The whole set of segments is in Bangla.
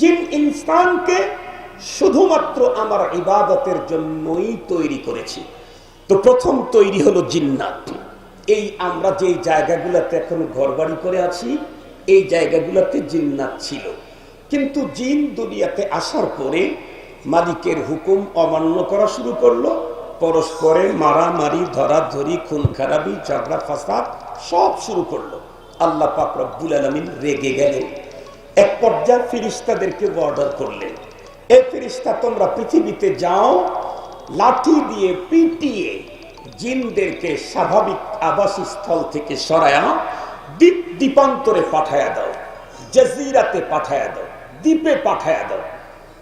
জিন ইনসানকে শুধুমাত্র আমার ইবাদতের জন্যই তৈরি করেছি। তো প্রথম তৈরি হলো জিন্নাত। এই আমরা যেই জায়গাগুলোতে এখন ঘরবাড়ি করে আছি, এই জায়গাগুলোতে জিন্নাত ছিল। কিন্তু জিন দুনিয়াতে আসার পরে মালিকের হুকুম অমান্য করা শুরু করল। পরস্পরে মারামারি, ধরাধরি খুন খারাপি ঝগড়া, ফাসাদ সব শুরু করল। আল্লাহ পাক রব্বুল আলমিন রেগে গেলেন। এক পর্যায়ে ফিরিস্তাদেরকে অর্ডার করলেন এই ফিরিস্তা তোমরা পৃথিবীতে যাও, লাঠি দিয়ে পিটিয়ে জিনদেরকে স্বাভাবিক আবাসস্থল থেকে সরায়া দ্বীপ দ্বীপান্তরে পাঠায়া দাও, জজিরাতে পাঠায়া দাও, দ্বীপে পাঠায়া দাও।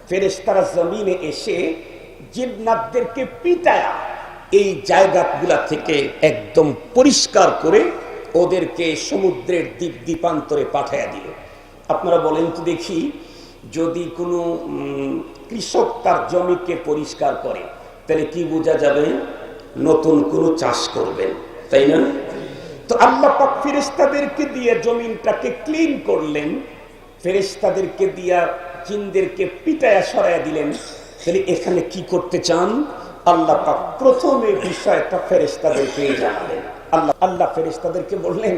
ফেরেস্তারা জমিনে এসে জিন্নাতদেরকে পিটায়া এই জায়গাগুলা থেকে একদম পরিষ্কার করে ওদেরকে সমুদ্রের দ্বীপ দ্বীপান্তরে পাঠায়া দিল। আপনারা বলেন তো দেখি, যদি কোনো কৃষক তার জমিকে পরিষ্কার করে, তাহলে কি বোঝা যাবে? নতুন কোনো চাষ করবেন, তাই না? তো আল্লাহ পাক ফেরেস্তাদেরকে দিয়ে জমিনটাকে ক্লিন করলেন ফেরেস্তাদেরকে দিয়া জিনদেরকে পিটায়া সরাইয়া দিলেন, তাহলে এখানে কি করতে চান? আল্লাহ পাক প্রথমে বিষয়টা ফেরেস্তাদেরকে জানালেন। আল্লাহ আল্লাহ ফেরেস্তাদেরকে বললেন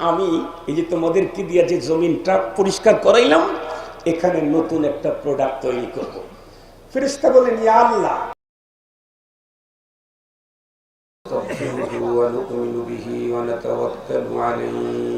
আমি এই যে তোমাদেরকে দিয়া যে জমিনটা পরিষ্কার করাইলাম এখানে নতুন একটা প্রোডাক্ট তৈরি করব ফেরেস্তা বললেন ইয়া আল্লাহ نستغفره ونؤمن به ونتوكل عليه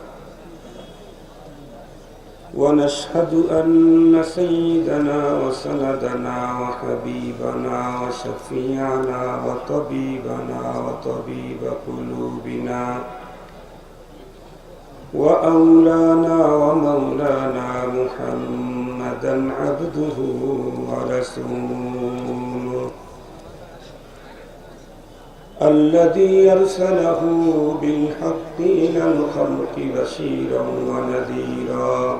ونشهد أن سيدنا وسندنا وحبيبنا وشفيعنا وطبيبنا وطبيب قلوبنا وأولانا ومولانا محمدا عبده ورسوله الذي أرسله بالحق إلى الخلق بشيرا ونذيرا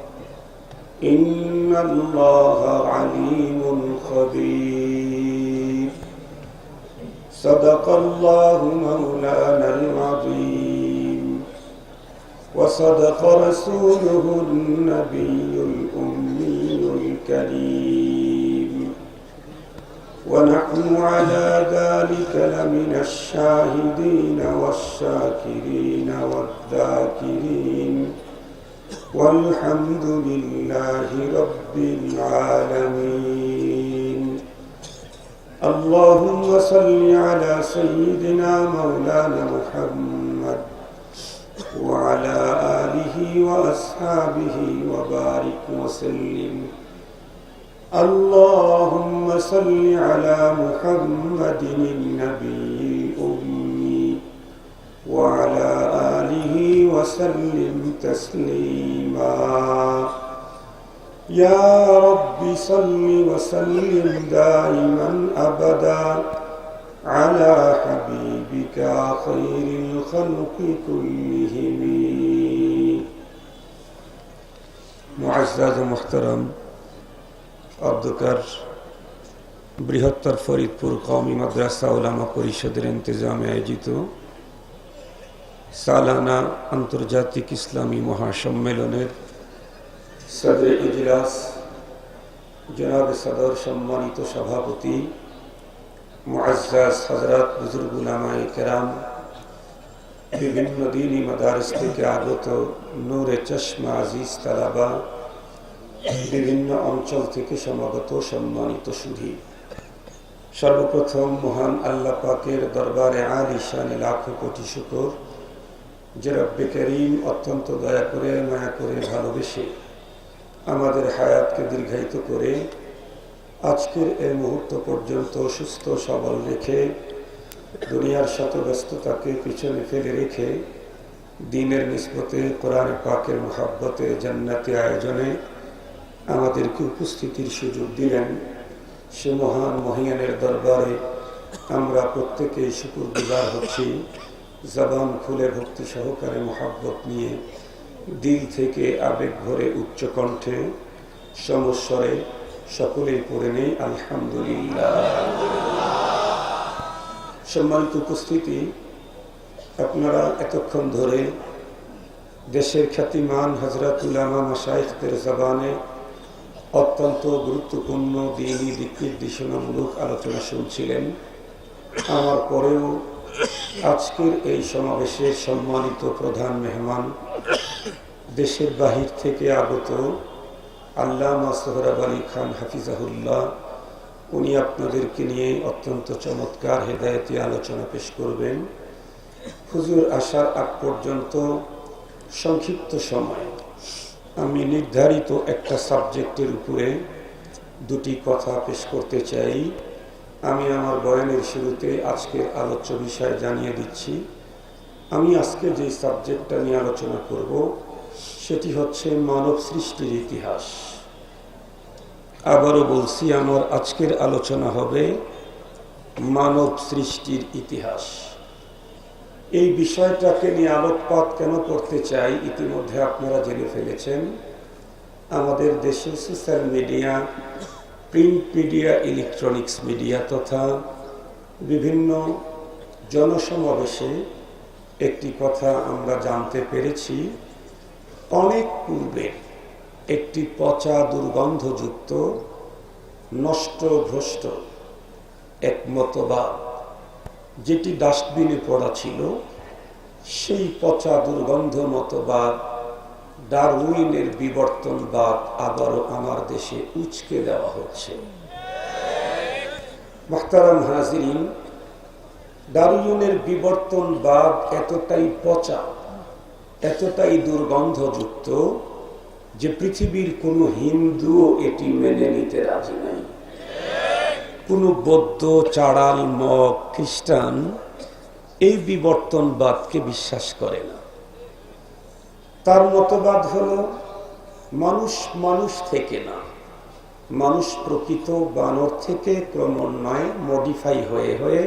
إن الله عليم خبير. صدق الله مولانا العظيم. وصدق رسوله النبي الأمي الكريم. ونحن على ذلك لمن الشاهدين والشاكرين والذاكرين. والحمد لله رب العالمين. اللهم صل على سيدنا مولانا محمد وعلى آله وأصحابه وبارك وسلم. اللهم صل على محمد النبي الأمي وعلى وسلم تسليما يا رب صل وسلم دائما أبدا على حبيبك خير الخلق كلهم معزز محترم عبدكر বৃহত্তর ফরিদপুর কওমি মাদ্রাসা ওলামা পরিষদের ইন্তজামে আয়োজিত সালানা আন্তর্জাতিক ইসলামী মহাসম্মেলনের সদর ইজলাস। জনাব সদর সম্মানিত সভাপতি, মুআজ্জাজ হজরত বুজুর্গুল আমায় কেরাম, বিভিন্ন দিনই মাদারিস থেকে আগত নূরে চশমা আজিজ তালাবা, বিভিন্ন অঞ্চল থেকে সমাগত সম্মানিত সুধী। সর্বপ্রথম মহান আল্লাহ পাকের দরবারে আল ইশানে লাখো কোটি শুকর। যে করিম অত্যন্ত দয়া করে, মায়া করে ভালোবেসে আমাদের হায়াতকে দীর্ঘায়িত করে আজকের এই মুহূর্ত পর্যন্ত সুস্থ, সবল রেখে, দুনিয়ার শত ব্যস্ততাকে পিছনে ফেলে রেখে দিনের নিসবতে কোরআন পাকের মহাব্বতে জান্নাতি আয়োজনে আমাদেরকে উপস্থিতির সুযোগ দিলেন। সে মহান মহিয়ানের দরবারে আমরা প্রত্যেকেই শুকুর গুজার হচ্ছি। জবান খুলে ভক্তি সহকারে মহাব্বত নিয়ে দিল থেকে আবেগ ভরে উচ্চ কণ্ঠে সমস্বরে সকলেই পড়ে নেই, আলহামদুলিল্লাহ। সম্মানিত উপস্থিতি, আপনারা এতক্ষণ ধরে দেশের খ্যাতিমান হজরতুল্লামা মাসাইফদের জবানে অত্যন্ত গুরুত্বপূর্ণ দিনই দিক নির্দেশনামূলক আলোচনা শুনছিলেন। আমার পরেও আজকের এই সমাবেশের সম্মানিত প্রধান মেহমান, দেশের বাহির থেকে আগত আল্লামা সোহরাব আলী খান হাফিজাহুল্লাহ, উনি আপনাদেরকে নিয়ে অত্যন্ত চমৎকার হেদায়তি আলোচনা পেশ করবেন। হুজুর, আসার আগ পর্যন্ত সংক্ষিপ্ত সময়। আমি নির্ধারিত একটা সাবজেক্টের উপরে দুটি কথা পেশ করতে চাই। আমি আমার বয়ানের শুরুতে আজকের আলোচ্য বিষয় জানিয়ে দিচ্ছি। আমি আজকে যে সাবজেক্টটা নিয়ে আলোচনা করব, সেটি হচ্ছে মানব সৃষ্টির ইতিহাস। আবারও বলছি, আমার আজকের আলোচনা হবে মানব সৃষ্টির ইতিহাস। এই বিষয়টাকে নিয়ে আলোকপাত কেন করতে চাই, ইতিমধ্যে আপনারা জেনে ফেলেছেন। আমাদের দেশে social media print media electronics media তথা বিভিন্ন জনসমাবেশে একটি কথা আমরা জানতে পেরেছি। অনেক পূর্বে একটি পচা দুর্গন্ধযুক্ত নষ্ট ভ্রষ্ট এক যেটি ডাস্টবিনে পড়া ছিল, সেই পচা দুর্গন্ধ মতবাদ ডারউইনের বিবর্তনবাদ আবারও আমার দেশে উচকে দেওয়া হচ্ছে। মাহতারাম হাজিরিন, ডারউইনের বিবর্তনবাদ এতটাই পচা, এতটাই দুর্গন্ধযুক্ত যে পৃথিবীর কোনো হিন্দুও এটি মেনে নিতে রাজি নাই। কোনো বৌদ্ধ, চাড়াল, মগ, খ্রিস্টান এই বিবর্তনবাদকে বিশ্বাস করে না। তার মতবাদ হল, মানুষ মানুষ থেকে না। মানুষ প্রকৃত বানর থেকে ক্রমান্বয়ে মডিফাই হয়ে হয়ে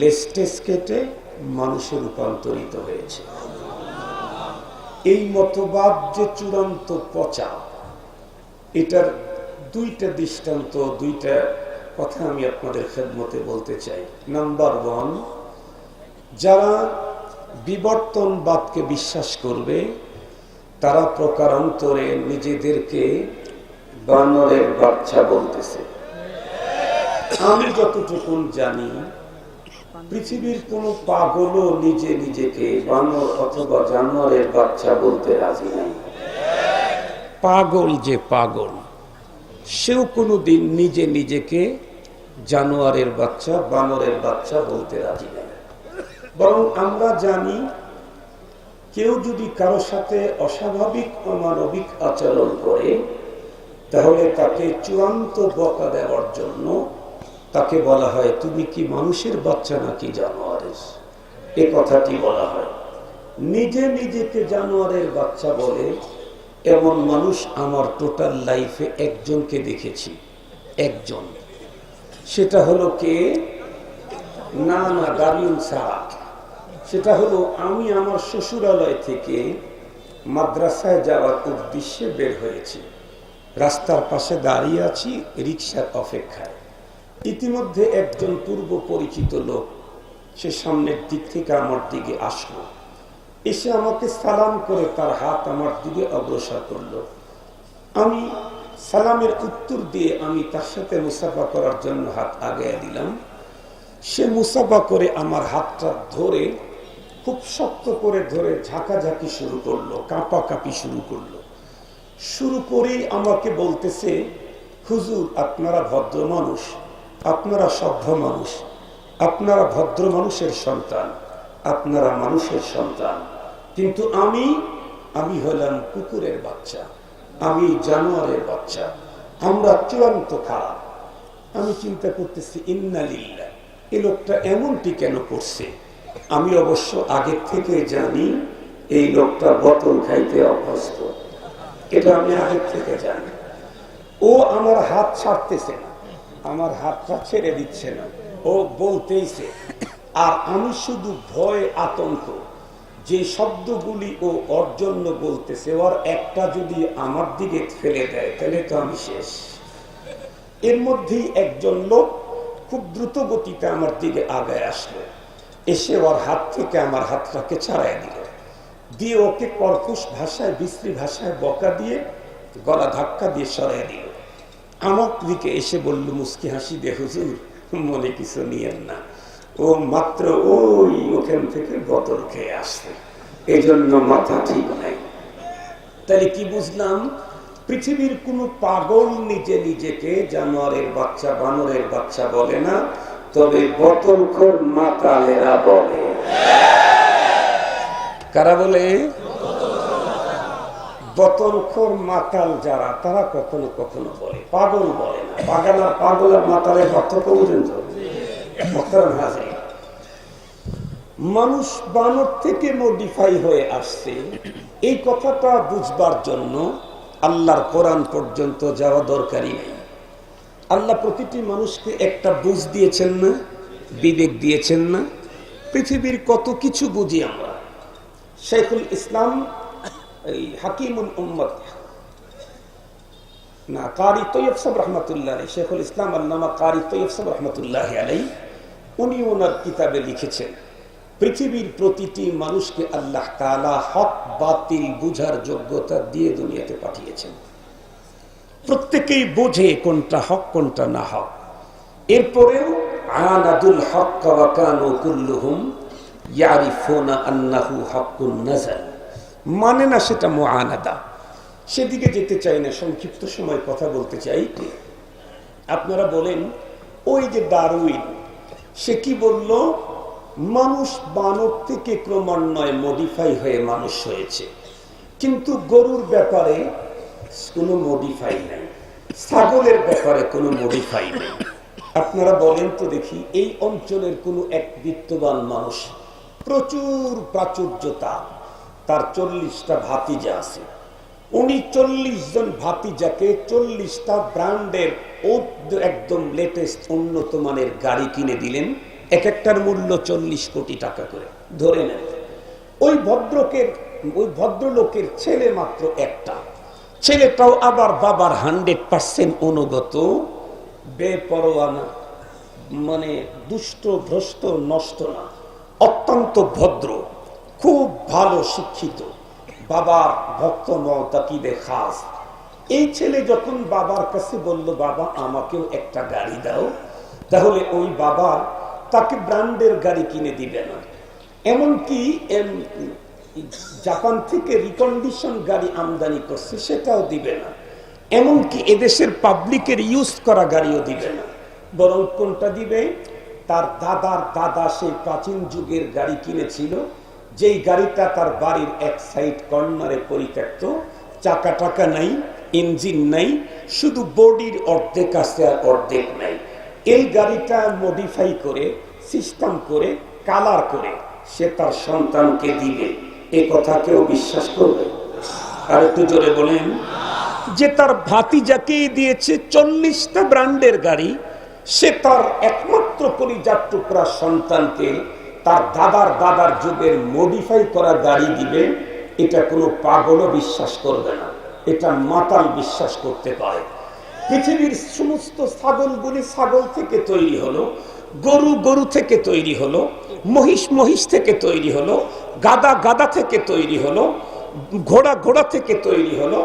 লেস্টেস কেটে মানুষে রূপান্তরিত হয়েছে। এই মতবাদ যে চূড়ান্ত পচা, এটার দুইটা দৃষ্টান্ত, দুইটা কথা আমি আপনাদের খেদমতে বলতে চাই। নাম্বার ওয়ান যারা বিবর্তনবাদকে বিশ্বাস করবে, তারা প্রকারান্তরে নিজেদেরকে বানরের বাচ্চা বলতেছে। আমি যতটুকুন জানি, পৃথিবীর কোন পাগলও নিজে নিজেকে বানর অথবা জানোয়ারের বাচ্চা বলতে রাজি নাই। পাগল যে পাগল, সেও কোনোদিন নিজে নিজেকে জানোয়ারের বাচ্চা, বানরের বাচ্চা বলতে রাজি বরং আমরা জানি, কেউ যদি কারও সাথে অস্বাভাবিক অমানবিক আচরণ করে, তাহলে তাকে চূড়ান্ত বকা দেওয়ার জন্য তাকে বলা হয়, তুমি কি মানুষের বাচ্চা নাকি জানোয়ারের? এ কথাটি বলা হয়। নিজে নিজেকে জানোয়ারের বাচ্চা বলে, এমন মানুষ আমার টোটাল লাইফে একজনকে দেখেছি, একজন। সেটা হলো কে? না না দাবিউল সাহাব সেটা হলো, আমি আমার শ্বশুরালয় থেকে মাদ্রাসায় যাওয়ার উদ্দেশ্যে বের হয়েছি। রাস্তার পাশে দাঁড়িয়ে আছি রিক্সার অপেক্ষায়। ইতিমধ্যে একজন পূর্ব পরিচিত লোক, সে সামনের দিক থেকে আমার দিকে আসলো। এসে আমাকে সালাম করে তার হাত আমার দিকে অগ্রসর করল। আমি সালামের উত্তর দিয়ে আমি তার সাথে মুসাফা করার জন্য হাত আগায় দিলাম। সে মুসাফা করে আমার হাতটা ধরে খুব শক্ত করে ধরে ঝাঁকাঝাঁকি শুরু করল কাঁপা কাঁপি শুরু করল। শুরু করেই আমাকে বলতেছে, হুজুর, আপনারা ভদ্র মানুষ, আপনারা সভ্য মানুষ, আপনারা ভদ্র মানুষের সন্তান, আপনারা মানুষের সন্তান। কিন্তু আমি আমি হলাম কুকুরের বাচ্চা, আমি জানোয়ারের বাচ্চা, আমরা চূড়ান্ত খারাপ আমি চিন্তা করতেছি ইন্নালিল্লা এ লোকটা এমনটি কেন করছে? আমি অবশ্য আগের থেকে জানি এই লোকটা বোতল খাইতে অভ্যস্ত। এটা আমি আগের থেকে জানি। ও আমার হাত ছাড়তেছে না। আমার হাতটা ছেড়ে দিচ্ছে না। ও বলতেইছে, আর আমি শুধু ভয়, আতঙ্ক। যে শব্দগুলি ও ওর জন্য বলতেছে, ওর একটা যদি আমার দিকে ফেলে দেয়, তাহলে তো আমি শেষ। এর মধ্যেই একজন লোক খুব দ্রুত গতিতে আমার দিকে আগায় আসলো। এসে ওর হাত থেকে আমার হাতটাকে ছাড়াই দিল। দিয়ে ওকে কর্কশ ভাষায়, বিশ্রী ভাষায় বকা দিয়ে, গলা ধাক্কা দিয়ে সরাই দিল। আমার দিকে এসে বলল, মুস্কি হাসি দে হুজুর, মনে কিছু নিয়েন না। ও মাত্র ওই ওখান থেকে বোতল খেয়ে আসছে। এই জন্য মাথা ঠিক নাই। তাহলে কি বুঝলাম? পৃথিবীর কোনো পাগল নিজে নিজেকে জানোয়ারের বাচ্চা বানরের বাচ্চা বলে না। তবে বোতলখোর মাতালেরা বলে। কারা বলে? বোতলখোর মাতাল যারা, তারা কখনো কখনো বলে। পাগল বলে না। পাগল পাগল আর মাতালের পার্থক্য বুঝেন তো। মানুষ বানর থেকে মডিফাই হয়ে আসছে। এই কথাটা বুঝবার জন্য আল্লাহর কোরআন পর্যন্ত যাওয়া দরকারই নেই। আল্লাহ প্রতিটি মানুষকে একটা বুঝ দিয়েছেন না, বিবেক দিয়েছেন না। পৃথিবীর কত কিছু বুঝি আমরা। শেখুল ইসলাম, এই হাকিমুল না, কারি তৈয়ব রহমতুল্লাহ শেখুল ইসলাম আল্লামা কারি তৈয়ব সাহেব রহমতুল্লাহ আলাই উনি ওনার কিতাবে লিখেছেন, পৃথিবীর প্রতিটি মানুষকে আল্লাহ তালা হক, বাতিল, বুঝার যোগ্যতা দিয়ে দুনিয়াতে পাঠিয়েছেন। প্রত্যেকেই বোঝে কোনটা হক, কোনটা না হক। এরপরেও, আনাদুল হক মানে না সেটা মুআনাদা। সেদিকে যেতে চাই না, সংক্ষিপ্ত সময় কথা বলতে চাই। আপনারা বলেন, ওই যে দারুইন, সে কি বলল? মানুষ বানর থেকে ক্রমান্বয়ে মডিফাই হয়ে মানুষ হয়েছে। কিন্তু গরুর ব্যাপারে কোনো মডিফাই নেই। ছাগলের ব্যাপারে কোনো মডিফাই নেই। আপনারা বলেন তো দেখি, এই অঞ্চলের কোনো এক বিত্তবান মানুষ প্রচুর প্রাচুর্যতা, তার চল্লিশটা ভাতিজা আছে। উনি চল্লিশ জন ভাতিজাকে চল্লিশটা ব্র্যান্ডের একদম লেটেস্ট উন্নত মানের গাড়ি কিনে দিলেন এক একটার মূল্য চল্লিশ কোটি টাকা করে। ধরে নেন। ওই ভদ্রকের, ওই ভদ্রলোকের ছেলে মাত্র একটা। ছেলেটাও আবার বাবার হান্ড্রেড পার্সেন্ট অনুগত বেপরোয়ানা মানে দুষ্ট, ভ্রষ্ট, নষ্ট না, অত্যন্ত ভদ্র, খুব ভালো শিক্ষিত, বাবার ভক্ত মতাকিবে খাস। এই ছেলে যখন বাবার কাছে বলল, বাবা, আমাকেও একটা গাড়ি দাও, তাহলে ওই বাবা তাকে ব্র্যান্ডের গাড়ি কিনে দিবে না। এমনকি এম- জাপান থেকে রিকন্ডিশন গাড়ি আমদানি করছে, সেটাও দিবে না। এমনকি এদেশের পাবলিকের ইউজ করা গাড়িও দিবে না। বরং কোনটা দিবে? তার দাদার দাদা সেই প্রাচীন যুগের গাড়ি কিনেছিল, যেই গাড়িটা তার বাড়ির এক সাইড কর্নারে পরিত্যক্ত। চাকা টাকা নাই ইঞ্জিন নাই, শুধু বডির অর্ধেক আছে আর অর্ধেক নাই। এই গাড়িটা মডিফাই করে সিস্টেম করে কালার করে, সে তার সন্তানকে দিবে। এ কথা কেউ বিশ্বাস করবে? আর একটু জোরে বলেন। যে তার ভাতিজাকেই দিয়েছে চল্লিশটা ব্র্যান্ডের গাড়ি, সে তার একমাত্র পরিজাত টুকরা সন্তানকে তার দাদার দাদার যুগের মডিফাই করা গাড়ি দিবে, এটা কোনো পাগলও বিশ্বাস করবে না। এটা মাতাল বিশ্বাস করতে পারে। পৃথিবীর সমস্ত ছাগলগুলি ছাগল থেকে তৈরি হলো, গরু গরু থেকে তৈরি হলো, মহিষ মহিষ থেকে তৈরি হলো গাদা গাদা থেকে তৈরি হলো, ঘোড়া ঘোড়া থেকে তৈরি হলো,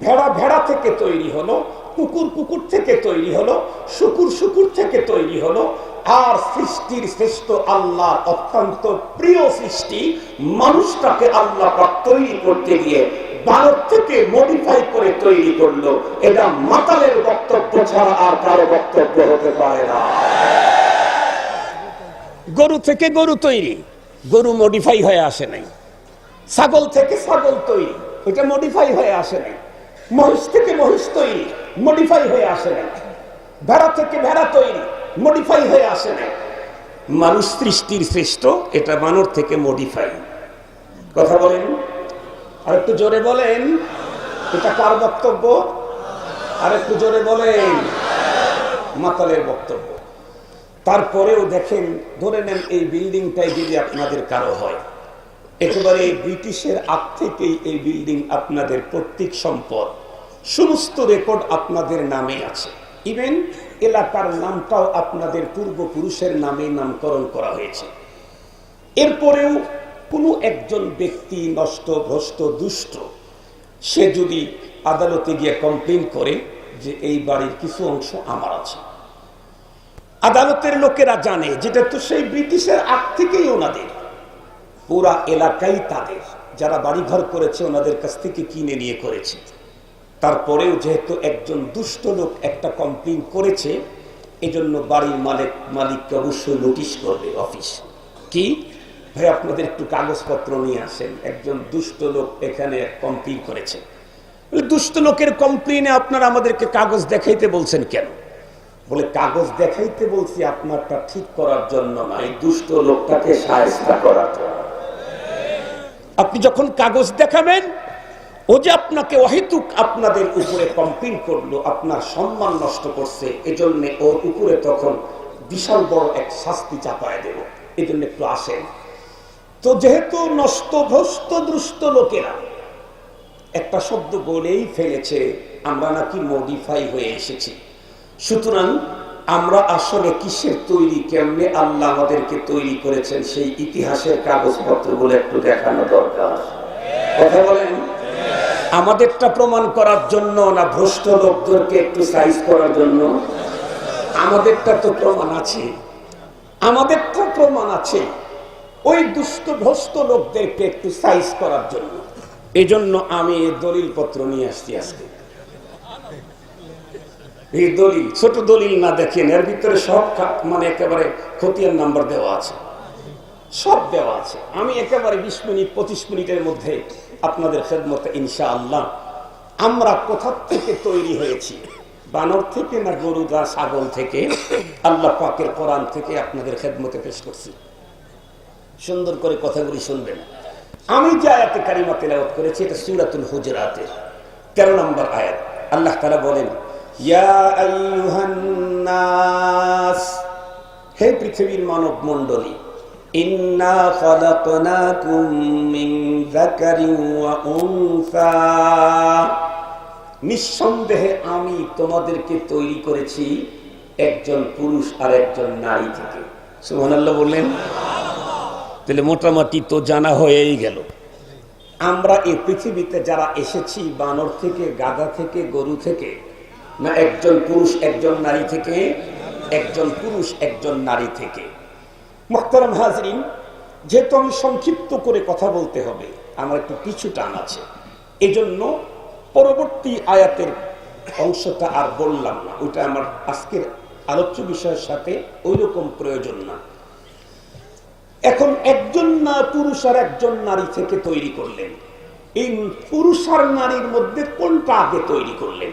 ভেড়া ভেড়া থেকে তৈরি হলো, কুকুর কুকুর থেকে তৈরি হলো, শুকুর শুকুর থেকে তৈরি হলো, আর সৃষ্টির শ্রেষ্ঠ আল্লাহ অত্যন্ত প্রিয় সৃষ্টি মানুষটাকে আল্লাহ তৈরি করতে গিয়ে ভারত থেকে মডিফাই করে তৈরি করল। এটা মাতালের বক্তব্য ছাড়া আর কারও বক্তব্য হতে পারে না। গরু থেকে গরু তৈরি। গরু মডিফাই হয়ে আসে নাই। ছাগল থেকে ছাগল তৈরি ওইটা মডিফাই হয়ে আসে নাই। মহিষ থেকে মহিষ তৈরি মডিফাই হয়ে আসে নাই। ভেড়া থেকে ভেড়া তৈরি মডিফাই হয়ে আসে নাই। মানুষ সৃষ্টির শ্রেষ্ঠ, এটা মানব থেকে মডিফাই কথা বলেন? আর একটু জোরে বলেন। এটা কার বক্তব্য? আর একটু জোরে বলেন। মাতালের বক্তব্য। তারপরেও দেখেন, ধরে নেন এই বিল্ডিংটাই যদি আপনাদের কারও হয়, একেবারে ব্রিটিশের আগ থেকেই এই বিল্ডিং আপনাদের প্রত্যেক সম্পদ। সমস্ত রেকর্ড আপনাদের নামে আছে। ইভেন এলাকার নামটাও আপনাদের পূর্বপুরুষের নামে নামকরণ করা হয়েছে। এরপরেও কোনো একজন ব্যক্তি নষ্ট, ভ্রষ্ট, দুষ্ট, সে যদি আদালতে গিয়ে কমপ্লেন করে যে এই বাড়ির কিছু অংশ আমার আছে। আদালতের লোকেরা জানে যেটা তো সেই ব্রিটিশের আগ থেকেই ওনাদের। পুরা এলাকাই তাদের, যারা বাড়িঘর করেছে, ওনাদের কাছ থেকে কিনে নিয়ে করেছে। তারপরেও যেহেতু একজন দুষ্ট লোক একটা কমপ্লেন করেছে, এজন্য বাড়ির মালিক, মালিককে অবশ্যই নোটিশ করবে অফিস। কি? ভাই, আপনাদের একটু কাগজপত্র নিয়ে আসেন। একজন দুষ্ট লোক এখানে কমপ্লেন করেছে। দুষ্ট লোকের কমপ্লেনে আপনারা আমাদেরকে কাগজ দেখাইতে বলছেন কেন? বলে, কাগজ দেখাইতে বলছি, আপনারটা ঠিক করার জন্য না এই দুষ্ট লোকটাকে করার জন্য। আপনি যখন কাগজ দেখাবেন, ও যে আপনাকে অহেতুক আপনাদের উপরে কমপ্লেন করল, আপনার সম্মান নষ্ট করছে, এজন্য ওর উপরে তখন বিশাল বড় এক শাস্তি চাপায় দেব। এই জন্য একটু আসেন। তো যেহেতু নষ্ট ভ্রষ্ট দুষ্ট লোকেরা, একটা শব্দ বলেই ফেলেছে, আমরা নাকি মডিফাই হয়ে এসেছি। সুতরাং আমরা আসলে কিসের তৈরি, কেমনে আল্লাহ আমাদেরকে তৈরি করেছেন সেই ইতিহাসের কাগজপত্র কাগজপত্রগুলো একটু দেখানো দরকার। কথা বলেন? আমাদেরটা প্রমাণ করার জন্য না ভ্রষ্ট লোকদেরকে একটু সাইজ করার জন্য? আমাদেরটা তো প্রমাণ আছে। আমাদেরটা প্রমাণ আছে ওই দুষ্ট, ভ্রষ্ট লোকদেরকে একটু সাইজ করার জন্য। এজন্য আমি দলিল পত্র নিয়ে আসছি আজকে। এই দলিল, ছোট দলিল না দেখেন, এর ভিতরে সব মানে একেবারে খতিয়ান নাম্বার দেওয়া আছে। সব দেওয়া আছে। আমি একেবারে বিশ মিনিট, পঁচিশ মিনিটের মধ্যে আপনাদের খেদমতে ইনশা আল্লাহ আমরা কোথা থেকে তৈরি হয়েছি? বানর থেকে না গরু বা ছাগল থেকে? আল্লাহ পাকের কোরআন থেকে আপনাদের খেদমতে পেশ করছি। সুন্দর করে কথাগুলি শুনবেন। আমি যে আয়াতে কারিমা তেলাওয়াত করেছি, এটা সুরাতুল হুজরাতের তেরো নম্বর আয়াত। আল্লাহ তাআলা বলেন ইয়া হে পৃথিবীর মানব মণ্ডলী ইন্না নিঃসন্দেহে আমি তোমাদেরকে তৈরি করেছি একজন পুরুষ আর একজন নারী থেকে। সুবহানাল্লাহ বললেন, তাহলে মোটামুটি তো জানা হয়েই গেল। আমরা এই পৃথিবীতে যারা এসেছি বানর থেকে, গাধা থেকে, গরু থেকে না একজন পুরুষ একজন নারী থেকে, একজন পুরুষ একজন নারী থেকে। মোহতারাম হাজরিন, যেহেতু আমি সংক্ষিপ্ত করে কথা বলতে হবে, আমার একটু পিছু টান আছে। এজন্য পরবর্তী আয়াতের অংশটা আর বললাম না, ওইটা আমার আজকের আলোচ্য বিষয়ের সাথে ওইরকম প্রয়োজন না। এখন একজন না পুরুষ আর একজন নারী থেকে তৈরি করলেন। এই পুরুষ আর নারীর মধ্যে কোনটা আগে তৈরি করলেন?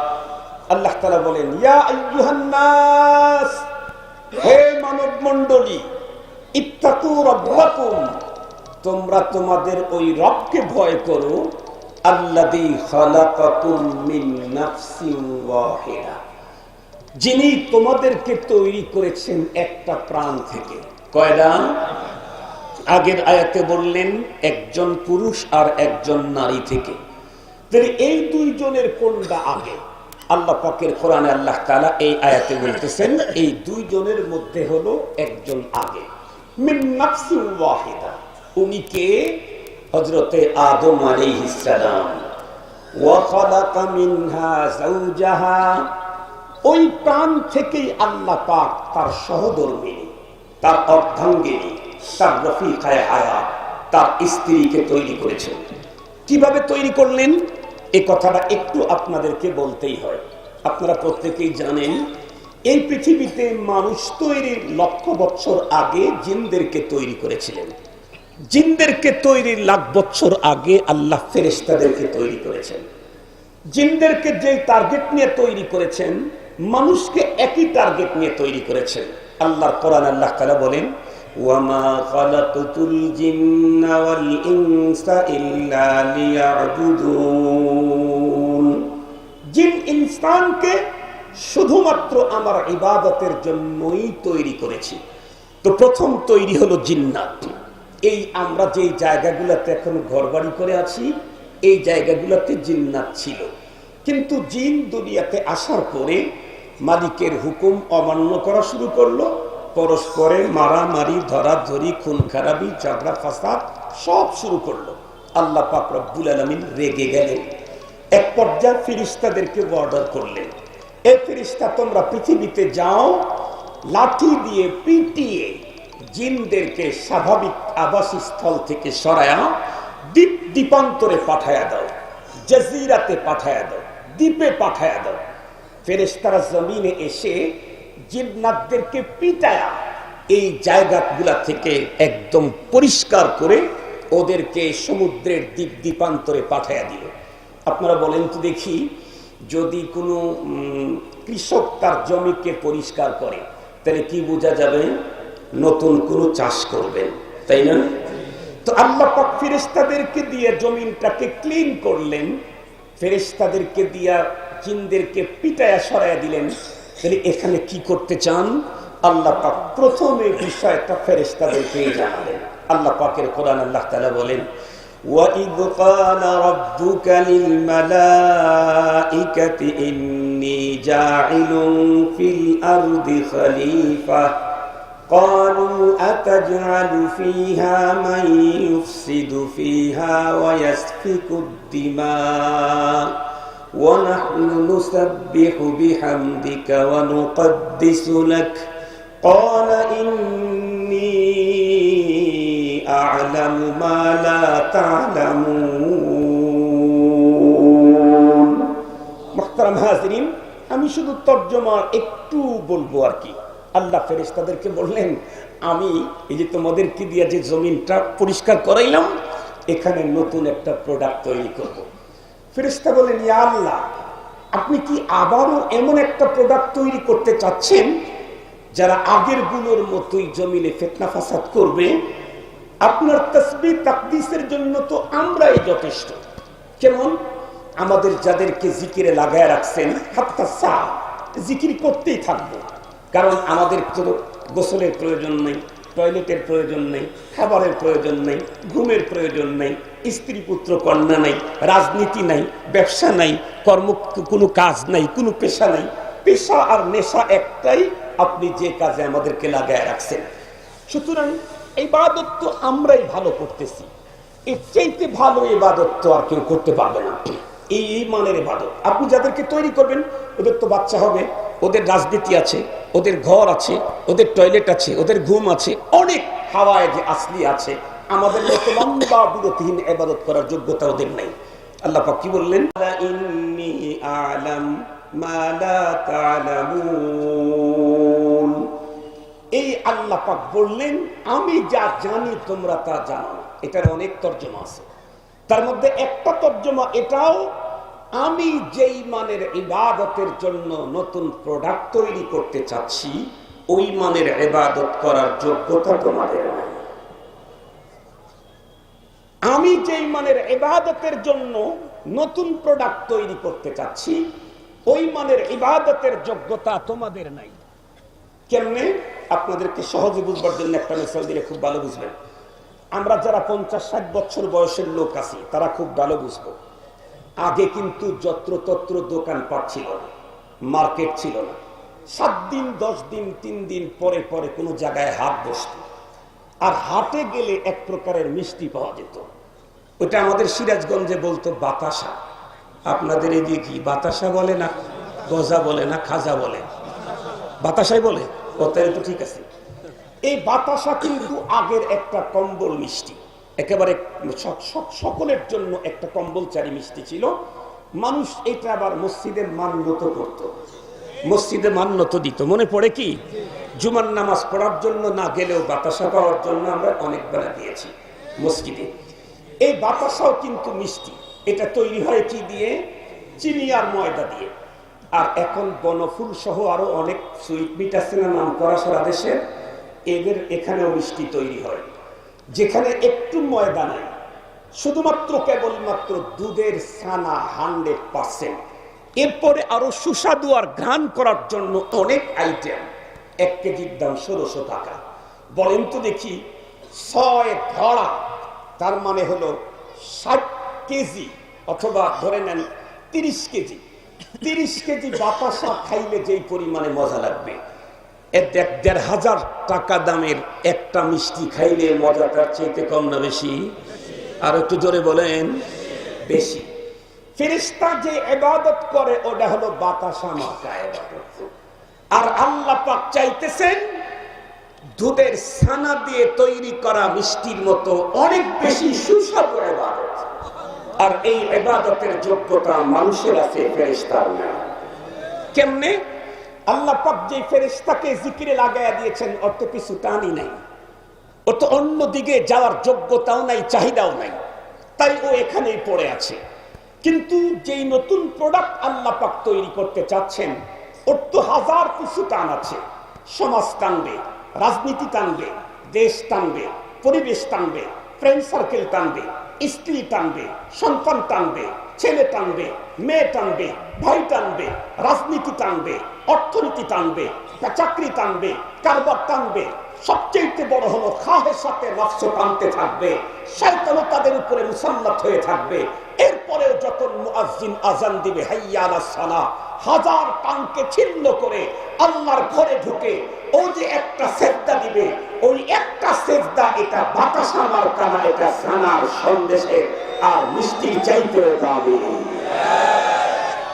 আল্লাহ তালা বলেন, ইয়া হে মানব মন্ডলী ইত্তাকু রাব্বাকুম, তোমরা তোমাদের ওই রবকে ভয় করো, আল্লাযী খালাকাকুম মিন নাফসিন ওয়াহিদা। যিনি তোমাদেরকে তৈরি করেছেন একটা প্রাণ থেকে। কয়টা আগের আয়াতে বললেন, একজন পুরুষ আর একজন নারী থেকে। এই দুইজনের কোনটা আগে? আল্লাহ পাকের কোরআনে আল্লাহ তাআলা এই আয়াতে বলতেছেন, এই দুইজনের মধ্যে হলো একজন আগে। ওয়াহিদা, উনি কে? হযরতে আদম আলাইহিস সালাম। ওয়া খালাকা মিনহা যাওজাহা, ওই প্রাণ থেকেই আল্লাহ পাক তার সহধর্মিনী, তার অর্ধাঙ্গিনী, তার রফিকায় হায়াত, তার স্ত্রীকে তৈরি করেছেন। কীভাবে তৈরি করলেন? এ কথাটা একটু আপনাদেরকে বলতেই হয়। আপনারা প্রত্যেকেই জানেন, এই পৃথিবীতে মানুষ তৈরির লক্ষ বছর আগে জিনদেরকে তৈরি করেছিলেন। জিনদেরকে তৈরির লাখ বছর আগে আল্লাহ ফেরেশতাদেরকে তৈরি করেছেন। জিনদেরকে যে টার্গেট নিয়ে তৈরি করেছেন, মানুষকে একই টার্গেট নিয়ে তৈরি করেছেন। আল্লাহর কোরআন আল্লাহ তাআলা বলেন ইনসানকে শুধুমাত্র আমার ইবাদতের জন্যই তৈরি করেছি। তো প্রথম তৈরি হলো জিন্নাত। এই আমরা যে জায়গাগুলোতে এখন ঘরবাড়ি করে আছি, এই জায়গাগুলোতে জিন্নাত ছিল। কিন্তু জিন দুনিয়াতে আসার পরে মালিকের হুকুম অমান্য করা শুরু করল পরস্পরের মারামারি, ধরাধরি খুন খারাপি ঝগড়া ফাসাদ সব শুরু করল। আল্লাহ পাক আলমিন রেগে গেলেন। এক পর্যায়ে ফিরিস্তাদেরকে অর্ডার করলেন। এ ফিরিস্তা তোমরা পৃথিবীতে যাও, লাঠি দিয়ে পিটিয়ে জিনদেরকে স্বাভাবিক আবাসস্থল থেকে সরায়া দ্বীপ দ্বীপান্তরে পাঠায়া দাও, জাজিরাতে পাঠায়া দাও, দ্বীপে পাঠায়া দাও। ফেরেস্তারা জমিনে এসে জিন্নাতদেরকে পিটায়া এই জায়গাগুলা থেকে একদম পরিষ্কার করে ওদেরকে সমুদ্রের দ্বীপ দ্বীপান্তরে পাঠায়া দিল। আপনারা বলেন তো দেখি, যদি কোনো কৃষক তার জমিকে পরিষ্কার করে, তাহলে কি বোঝা যাবে? নতুন কোনো চাষ করবেন, তাই না? তো আল্লাহ পাক ফেরেস্তাদেরকে দিয়ে জমিনটাকে ক্লিন করলেন ফেরেস্তাদেরকে দিয়া জিনদেরকে পিটায়া সরাইয়া দিলেন। তাহলে এখানে কি করতে চান আল্লাহ পাক প্রথমে বিষয়টা ফেরেস্তাদেরকে জানালেন আল্লাহ পাকের কোরআন আল্লাহ তাআলা বলেন وَإِذْ قَالَ رَبُّكَ لِلْمَلَائِكَةِ إِنِّي جَاعِلٌ فِي الْأَرْضِ خَلِيفَةً قالوا أتجعل فيها من يفسد فيها ويسفك الدماء ونحن نسبح بحمدك ونقدس لك قال إني أعلم ما لا تعلمون محترم হাজরিন আমি শুধু তর্জমার একটু বলবো আর কি আল্লাহ ফেরেশতাদেরকে বললেন আমি এই যে তোমাদেরকে দিয়ে যে জমিনটা পরিষ্কার করাইলাম এখানে নতুন একটা প্রোডাক্ট তৈরি করব। ফেরেশতা বলেন, ইয়া আল্লাহ, আপনি কি আবারও এমন একটা প্রোডাক্ট তৈরি করতে চাচ্ছেন যারা আগেরগুলোর মতোই জমিনে ফেতনা ফাসাদ করবে? আপনার তসবি তাকদিসের জন্য তো আমরাই যথেষ্ট। কেমন? আমাদের যাদেরকে জিকিরে লাগায় রাখছেন জিকির করতেই থাকব। কারণ আমাদের তো গোসলের প্রয়োজন নেই, টয়লেটের প্রয়োজন নেই, খাবারের প্রয়োজন নেই, ঘুমের প্রয়োজন নেই স্ত্রী পুত্র কন্যা নাই, রাজনীতি নাই, ব্যবসা নাই, কর্ম কোনো কাজ নাই, কোনো পেশা নাই। পেশা আর নেশা একটাই, আপনি যে কাজে আমাদেরকে লাগায় রাখছেন। সুতরাং এই বাদত তো আমরাই ভালো করতেছি। এর চাইতে ভালো এবাদত তো আর কেউ করতে পারবে না। এই এই মানের এবাদত আপনি যাদেরকে তৈরি করবেন, ওদের তো বাচ্চা হবে, ওদের রাজনীতি আছে, ওদের ঘর আছে, ওদের টয়লেট আছে, ওদের ঘুম আছে, অনেক হাওয়ায় যে আসলি আছে আমাদের মতো লম্বা বিরতিহীন এবাদত করার যোগ্যতা ওদের নেই। আল্লাহ পাক কি বললেন? আলাম এই আল্লাহ পাক বললেন আমি যা জানি তোমরা তা জানো। এটার অনেক তর্জমা আছে। তার মধ্যে একটা তর্জমা এটাও আমি যেই মানের ইবাদতের জন্য নতুন প্রোডাক্ট তৈরি করতে চাচ্ছি ওই মানের ইবাদত করার যোগ্যতা তোমাদের নাই। আমি যেই মানের ইবাদতের জন্য নতুন প্রোডাক্ট তৈরি করতে চাচ্ছি, ওই মানের ইবাদতের যোগ্যতা তোমাদের নাই। কেমনে? আপনাদেরকে সহজে বুঝবার জন্য একটা মেসাল দিলে খুব ভালো বুঝবেন। আমরা যারা পঞ্চাশ, ষাট বছর বয়সের লোক আছি, তারা খুব ভালো বুঝব। আগে কিন্তু যত্রতত্র দোকান পাট ছিল না, মার্কেট ছিল না। সাত দিন, দশ দিন, তিন দিন পরে পরে কোনো জায়গায় হাট বসত। আর হাটে গেলে এক প্রকারের মিষ্টি পাওয়া যেত। ওটা আমাদের সিরাজগঞ্জে বলতো বাতাসা। আপনাদের এদিকে কি বাতাসা বলে না গজা বলে না খাজা বলে? বাতাসাই বলে? কথাটা তো ঠিক আছে। এই বাতাসা কিন্তু আগের একটা কম্বল মিষ্টি। একেবারে সকলের জন্য একটা কম্বলচারী মিষ্টি ছিল। মানুষ এটা আবার মসজিদে মান্যত করত। মসজিদে মান্যত দিত। মনে পড়ে কি? জুমার নামাজ পড়ার জন্য না গেলেও বাতাসা পাওয়ার জন্য আমরা অনেক বেলা দিয়েছি মসজিদে। এই বাতাসাও কিন্তু মিষ্টি। এটা তৈরি হয় কি দিয়ে? চিনি আর ময়দা দিয়ে। আর এখন বনফুল সহ আরও অনেক সুইট মিট আছে না নাম করা সারা দেশের, এদের এখানেও মিষ্টি তৈরি হয়। যেখানে একটু ময়দা নাই। শুধুমাত্র কেবলমাত্র দুধের সানা হান্ড্রেড পার্সেন্ট এরপরে আরও সুস্বাদু আর ঘ্রাণ করার জন্য অনেক আইটেম এক কেজির দাম ষোলোশো টাকা। বলেন তো দেখি, ছয় ধরা তার মানে হলো ষাট কেজি অথবা ধরে নেন তিরিশ কেজি। তিরিশ কেজি বাতাসা খাইলে যেই পরিমাণে মজা লাগবে। এর দেড়- হাজার টাকা দামের একটা মিষ্টি খাইলে মজাটার চাইতে কম না বেশি? আর একটু জোরে বলেন, বেশি। ফেরিস্তা যে এবাদত করে, ওটা হলো বাতাসা এবাদত আর আল্লাহ পাক চাইতেছেন দুধের ছানা দিয়ে তৈরি করা মিষ্টির মতো অনেক বেশি সুস্বাদু এবাদত আর এই এবাদতের যোগ্যতা মানুষের আছে ফেরিস্তার না। কেমনে? আল্লাহ পাক যে ফেরেশতাকে জিকিরে লাগাইয়া দিয়েছেন অত কিছু টানি নাই। ও তো অন্য দিকে যাওয়ার যোগ্যতাও নাই, চাহিদাও নাই। তাই ও এখানেই পড়ে আছে। কিন্তু যেই নতুন প্রোডাক্ট আল্লাহ পাক তৈরি করতে চাচ্ছেন, ওর তো হাজার কিছু টান আছে। সমাজ টানবে, রাজনীতি টানবে, দেশ টানবে, পরিবেশ টানবে ফ্রেন্ড সার্কেল টানবে, স্ত্রী টানবে, সন্তান টানবে, ছেলে টানবে, মেয়ে টানবে, ভাই টানবে, রাজনীতি টানবে, অর্থনীতি টানবে, চাকরি টানবে, কারবার টানবে সবচেয়ে বড় হলো খাহের সাথে নকশ টানতে থাকবে, শয়তানও তাদের উপরে মুসাল্লাত হয়ে থাকবে। এরপরে যখন মুআজ্জিন আজান দিবে, হাইয়া আলাস সালাহ হাজার টানকে ছিন্ন করে আল্লাহর ঘরে ঢুকে ও যে একটা সেজদা দিবে, ওই একটা সেজদা এটা বাতাসা মার্কা না এটা সানার সন্দেশের আর মিষ্টি চাইতেও দাবি